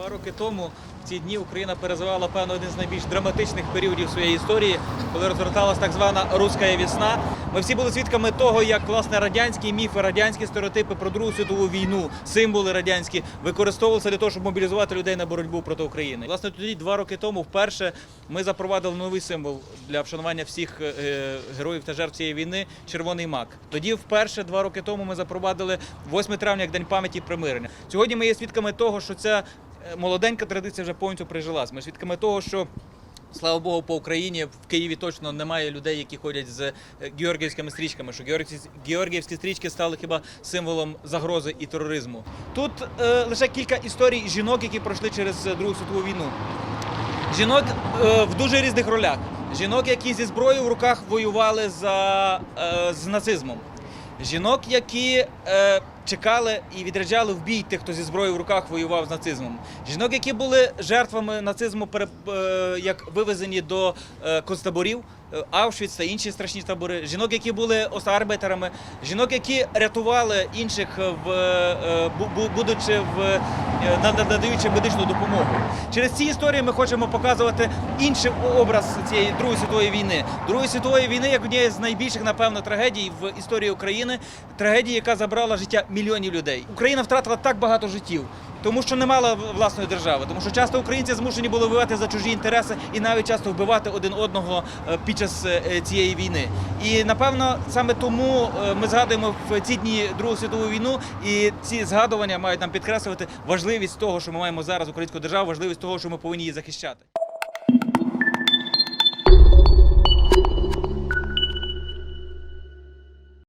Два роки тому в ці дні Україна переживала певно один з найбільш драматичних періодів своєї історії, коли розгорталася так звана руська весна. Ми всі були свідками того, як власне радянські міфи, радянські стереотипи про Другу світову війну, символи радянські використовувалися для того, щоб мобілізувати людей на боротьбу проти України. Власне, тоді два роки тому вперше ми запровадили новий символ для вшанування всіх е, героїв та жертв цієї війни червоний мак. Тоді вперше два роки тому ми запровадили 8 травня як день пам'яті примирення. Сьогодні ми є свідками того, що ця е, молоденька традиція вже повністю прижилась. Ми свідками того, що Слава Богу, по Україні в Києві точно немає людей, які ходять з е, георгіївськими стрічками. Що георгіївські стрічки стали хіба символом загрози і тероризму. Тут е, лише кілька історій жінок, які пройшли через е, Другу світову війну. Жінок е, в дуже різних ролях. Жінок, які зі зброєю в руках воювали за, е, з нацизмом. Жінок, які е, чекали і відряджали в бій тих, хто зі зброєю в руках воював з нацизмом. Жінок, які були жертвами нацизму, е, як вивезені до е, концтаборів, Аушвіц та інші страшні табори. Жінок, які були остарбайтерами, жінок, які рятували інших, в, е, бу- бу- будучи в е, надаючи медичну допомогу. Через ці історії ми хочемо показувати інший образ цієї Другої світової війни. Другої світової війни як однієї з найбільших, напевно, трагедій в історії України. Трагедії, яка забрала життя мільйонів людей. Україна втратила так багато життів. Тому що не мала власної держави, тому що часто українці змушені були воювати за чужі інтереси і навіть часто вбивати один одного е, під час е, цієї війни. І напевно саме тому е, ми згадуємо в ці дні Другу світову війну, і ці згадування мають нам підкреслювати важливість того, що ми маємо зараз українську державу, важливість того, що ми повинні її захищати.